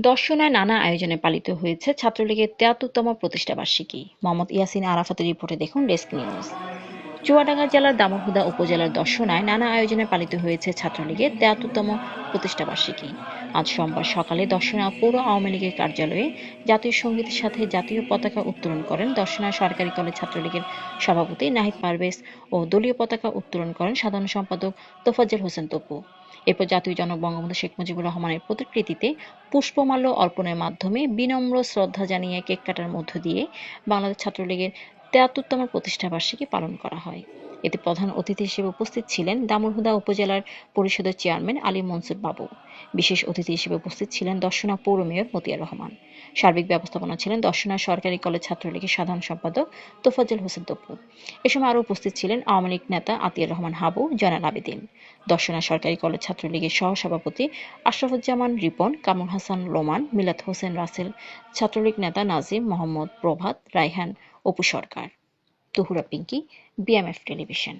দর্শনায় নানা আয়োজনে পালিত হয়েছে ছাত্রলীগের তেয়াত্তরতম প্রতিষ্ঠাবার্ষিকী মোহাম্মদ ইয়াসিন আরাফাতের রিপোর্টে দেখুন ডেস্ক নিউজ চুয়াডাঙ্গা জেলার দামোহদা উপজেলার দর্শনায় নানা আয়োজনে পালিত হয়েছে ছাত্রলীগের তেয়াত্তরতম প্রতিষ্ঠাবার্ষিকী আজ সোমবার সকালে দর্শনা পৌর আওয়ামী লীগের কার্যালয়ে জাতীয় সঙ্গীতের সাথে জাতীয় পতাকা উত্তোলন করেন দর্শনা সরকারি কলেজ ছাত্রলীগের সভাপতি নাহিদ পারভেজ ও দলীয় পতাকা উত্তোলন করেন সাধারণ সম্পাদক তোফাজ্জল হোসেন তপু। এরপর জাতীয় জনক বঙ্গবন্ধু শেখ মুজিবুর রহমানের প্রতিকৃতিতে পুষ্পমাল্য অর্পণের মাধ্যমে বিনম্র শ্রদ্ধা জানিয়ে কেক কাটার মধ্য দিয়ে বাংলাদেশ ছাত্রলীগের তেয়াত্তরতম প্রতিষ্ঠাবার্ষিকী পালন করা হয়। এতে প্রধান অতিথি হিসেবে উপস্থিত ছিলেন দামুরহুদা উপজেলার পরিষদের চেয়ারম্যান আলী মনসুর বাবু। বিশেষ অতিথি হিসেবে উপস্থিত ছিলেন দর্শনা পৌর মেয়র মতিয়া রহমান। সার্বিক ব্যবস্থাপনা ছিলেন দর্শনা সরকারি কলেজ ছাত্রলীগের সাধারণ সম্পাদক তোফাজ্জল হোসেন তপু। এ সময় আরও উপস্থিত ছিলেন আওয়ামী লীগ নেতা আতিয়ার রহমান হাবু, জয়নাল আবেদিন। দর্শনা সরকারি কলেজ ছাত্রলীগের সহসভাপতি আশরাফুজ্জামান রিপন, কামরুল হাসান লোমান মিলাত হোসেন রাসেল, ছাত্রলীগ নেতা নাজিম মোহাম্মদ প্রভাত, রায়হান অপু সরকার তহুরা পিঙ্কি বিএমএফ টেলিভিশন